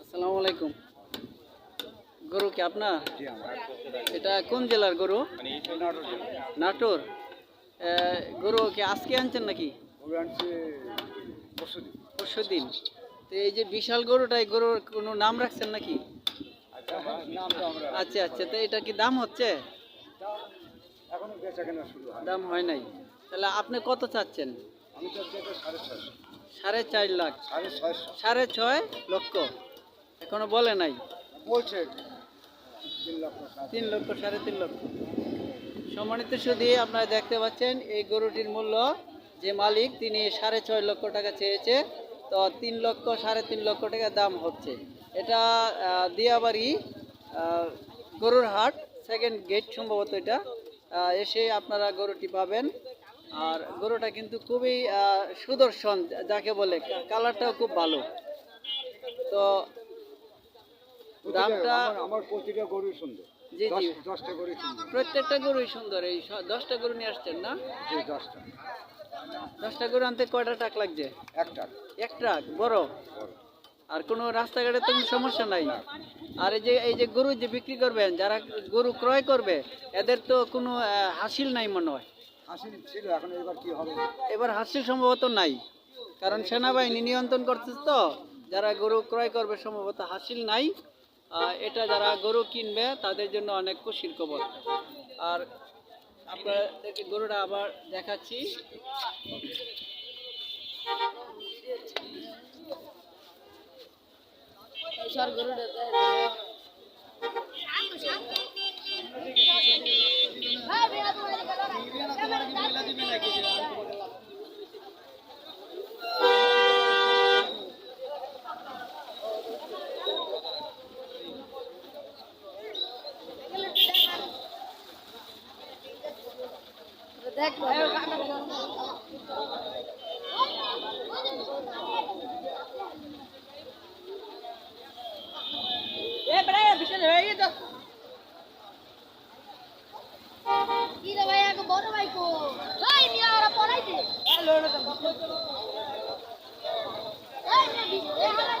আসসালামু আলাইকুম। গরু কি আপনার? এটা কোন জেলার গরু? মানে নাটোর গরু কি আজকে আনছেন নাকি? গরু আনছে পরশু দিন তো এই যে বিশাল গরুটা এই গরুর কোনো নাম রাখছেন নাকি? আচ্ছা আচ্ছা আচ্ছা তো এটা কি দাম হচ্ছে? দাম হয় নাই। তাহলে আপনি কত চাচ্ছেন? সাড়ে চার লাখ। সাড়ে ছয় লক্ষ। এখনও বলে নাই? বলছে। তিন লক্ষ সাড়ে তিন লক্ষ। সম্মানিত সুদী আপনারা দেখতে পাচ্ছেন এই গরুটির মূল্য যে মালিক তিনি সাড়ে ছয় লক্ষ টাকা চেয়েছে। তো তিন লক্ষ সাড়ে তিন লক্ষ টাকা দাম হচ্ছে। এটা দিয়াবাড়ি গরুর হাট সেকেন্ড গেট সম্ভবত এটা। এসে আপনারা গরুটি পাবেন। আর গরুটা কিন্তু খুবই সুদর্শন যাকে বলে কালারটাও খুব ভালো। তো দামটা আমার- প্রতিটা গরু সুন্দর। জি, জি। দশটা গরু সুন্দর। প্রত্যেকটা গরুই সুন্দর এই দশটা গরু নিয়ে আসছেন না? জি দশটা। দশটা গরু আনতে কয়টা টাক লাগছে? একটা এক ট্রাক বড়। আর কোনো রাস্তাঘাটে তো কোনো সমস্যা নাই? আর এই যে এই যে গরু যে বিক্রি করবেন যারা গরু ক্রয় করবে এদের তো কোনো হাসিল নাই মনে হয়? হাসি ছিল এখন এবার কি হবে? এবার হাসিল সম্ভবত নাই। কারণ সেনাবাহিনী নিয়ন্ত্রণ করতেছে তো যারা গরু ক্রয় করবে সম্ভবত হাসিল নাই। এটা যারা গরু কিনবে তাদের জন্য অনেক খুশির খবর। আর আপনাদেরকে গরুটা আবার দেখাচ্ছি। দেখ। বড় ভাই কো ভাই মিয়া ওরা পড়াইছে এই মিয়া বি- এই হালাই-